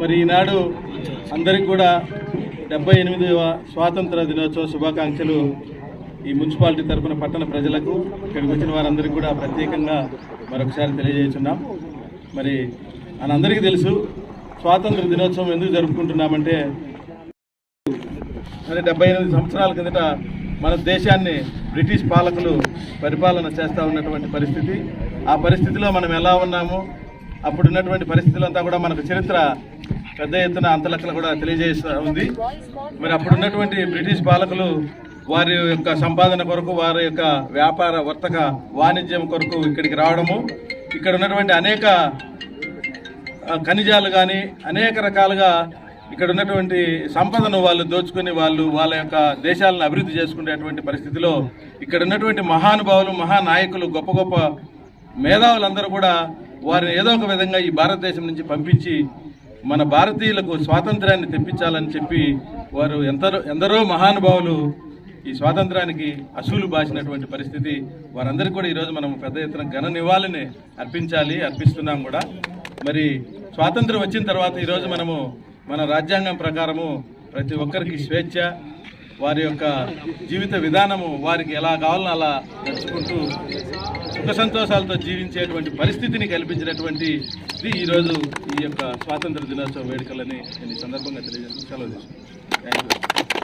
మరి ఈనాడు అందరికి కూడా డెబ్బై ఎనిమిదవ స్వాతంత్ర దినోత్సవ శుభాకాంక్షలు ఈ మున్సిపాలిటీ తరపున పట్టణ ప్రజలకు. ఇక్కడికి వచ్చిన వారందరికీ కూడా ప్రత్యేకంగా మరొకసారి తెలియజేస్తున్నాం. మరి మనందరికీ తెలుసు స్వాతంత్ర దినోత్సవం ఎందుకు జరుపుకుంటున్నామంటే మరి డెబ్బై ఎనిమిది సంవత్సరాల కిందట మన దేశాన్ని బ్రిటిష్ పాలకులు పరిపాలన చేస్తూ ఉన్నటువంటి పరిస్థితి. ఆ పరిస్థితిలో మనం ఎలా ఉన్నాము? అప్పుడున్నటువంటి పరిస్థితులంతా కూడా మనకు చరిత్ర పెద్ద ఎత్తున అంతలెక్కలు కూడా తెలియజేస్తూ ఉంది. మరి అప్పుడున్నటువంటి బ్రిటిష్ పాలకులు వారి యొక్క సంపాదన కొరకు వారి యొక్క వ్యాపార వర్తక వాణిజ్యం కొరకు ఇక్కడికి రావడము. ఇక్కడ ఉన్నటువంటి అనేక ఖనిజాలు కానీ అనేక రకాలుగా ఇక్కడ ఉన్నటువంటి సంపదను వాళ్ళు దోచుకుని వాళ్ళు వాళ్ళ యొక్క దేశాలను అభివృద్ధి చేసుకునేటువంటి పరిస్థితిలో ఇక్కడ ఉన్నటువంటి మహానుభావులు మహానాయకులు గొప్ప గొప్ప మేధావులందరూ కూడా వారిని ఏదో ఒక విధంగా ఈ భారతదేశం నుంచి పంపించి మన భారతీయులకు స్వాతంత్రాన్ని తెప్పించాలని చెప్పి వారు ఎంతరో ఎందరో మహానుభావులు ఈ స్వాతంత్రానికి అసూలు బాసినటువంటి పరిస్థితి వారందరికీ కూడా ఈరోజు మనం పెద్ద ఎత్తున ఘన నివాళిని అర్పించాలి అర్పిస్తున్నాం కూడా. మరి స్వాతంత్రం వచ్చిన తర్వాత ఈరోజు మనము మన రాజ్యాంగం ప్రకారము ప్రతి ఒక్కరికి స్వేచ్ఛ వారి యొక్క జీవిత విధానము వారికి ఎలా కావాలని అలా నడుచుకుంటూ సుఖ సంతోషాలతో జీవించేటువంటి పరిస్థితిని కల్పించినటువంటి ఇది ఈరోజు ఈ యొక్క స్వాతంత్ర దినోత్సవ వేడుకలని నేను ఈ సందర్భంగా తెలియజేస్తూ సెలవు తీసుకుంటాను థ్యాంక్ యూ